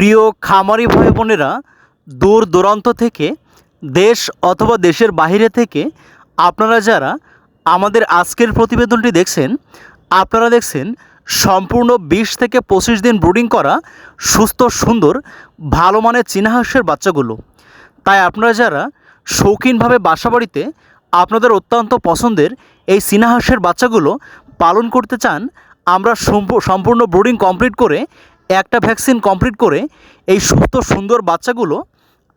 প্রিয় খামারি ভাই বোনেরা দূর দূরান্ত থেকে, দেশ অথবা দেশের বাইরে থেকে আপনারা যারা আমাদের আজকের প্রতিবেদনটি দেখছেন, আপনারা দেখছেন সম্পূর্ণ বিশ থেকে পঁচিশ দিন ব্রুডিং করা সুস্থ, সুন্দর, ভালো মানের চীনা হাঁসের বাচ্চাগুলো। তাই আপনারা যারা শৌখিনভাবে বাসাবাড়িতে আপনাদের অত্যন্ত পছন্দের এই চীনা হাঁসের বাচ্চাগুলো পালন করতে চান, আমরা সম্পূ- সম্পূর্ণ ব্রুডিং কমপ্লিট করে একটা ভ্যাকসিন কমপ্লিট করে এই সুস্থ, সুন্দর বাচ্চাগুলো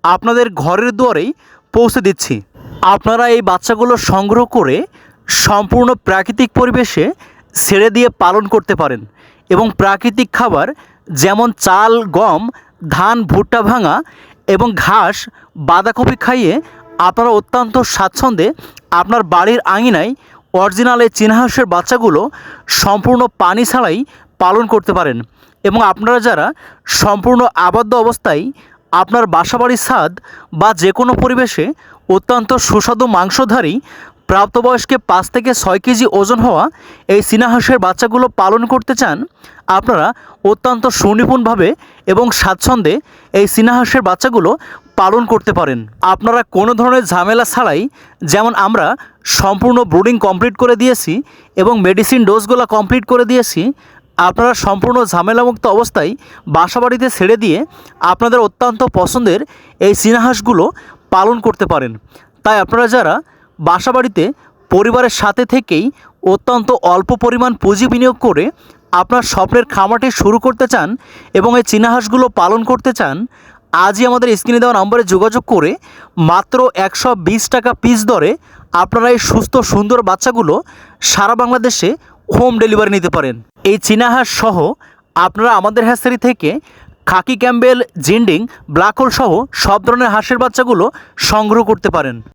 আপনাদের ঘরের দুয়ারেই পৌঁছে দিচ্ছি। আপনারা এই বাচ্চাগুলো সংগ্রহ করে সম্পূর্ণ প্রাকৃতিক পরিবেশে ছেড়ে দিয়ে পালন করতে পারেন এবং প্রাকৃতিক খাবার যেমন চাল, গম, ধান, ভুট্টা ভাঙা এবং ঘাস, বাঁধাকপি খাইয়ে আপনারা অত্যন্ত স্বাচ্ছন্দ্যে আপনার বাড়ির আঙিনায় অরিজিনাল এই চিনহাসের বাচ্চাগুলো সম্পূর্ণ পানি ছাড়াই পালন করতে পারেন। এবং আপনারা যারা সম্পূর্ণ আবদ্ধ অবস্থায় আপনার বাসাবাড়ির স্বাদ বা যে কোনো পরিবেশে অত্যন্ত সুস্বাদু মাংসধারী প্রাপ্তবয়স্কে পাঁচ থেকে ছয় কেজি ওজন হওয়া এই চীনাহাঁসের বাচ্চাগুলো পালন করতে চান, আপনারা অত্যন্ত সুনিপুণভাবে এবং স্বাচ্ছন্দ্যে এই চীনাহাঁসের বাচ্চাগুলো পালন করতে পারেন। আপনারা কোনো ধরনের ঝামেলা ছাড়াই যেমন আমরা সম্পূর্ণ ব্রুডিং কমপ্লিট করে দিয়েছি এবং মেডিসিন ডোজগুলো কমপ্লিট করে দিয়েছি আপনারা সম্পূর্ণ ঝামেলামুক্ত অবস্থায় বাসাবাড়িতে ছেড়ে দিয়ে আপনাদের অত্যন্ত পছন্দের এই চীনাহাঁসগুলো পালন করতে পারেন। তাই আপনারা যারা বাসাবাড়িতে পরিবারের সাথে থেকেই অত্যন্ত অল্প পরিমাণ পুঁজি বিনিয়োগ করে আপনার স্বপ্নের খামারটি শুরু করতে চান এবং এই চীনাহাঁসগুলো পালন করতে চান, আজই আমাদের স্ক্রিনে দেওয়া নম্বরে যোগাযোগ করে মাত্র একশো বিশ টাকা পিস দরে আপনারা এই সুস্থ সুন্দর বাচ্চাগুলো সারা বাংলাদেশে হোম ডেলিভারি নিতে পারেন। এই চীনাহাঁস সহ আপনারা আমাদের হ্যাসারি থেকে khaki Campbell, Jinding, black hole সহ সব ধরনের হাঁসের বাচ্চাগুলো সংগ্রহ করতে পারেন।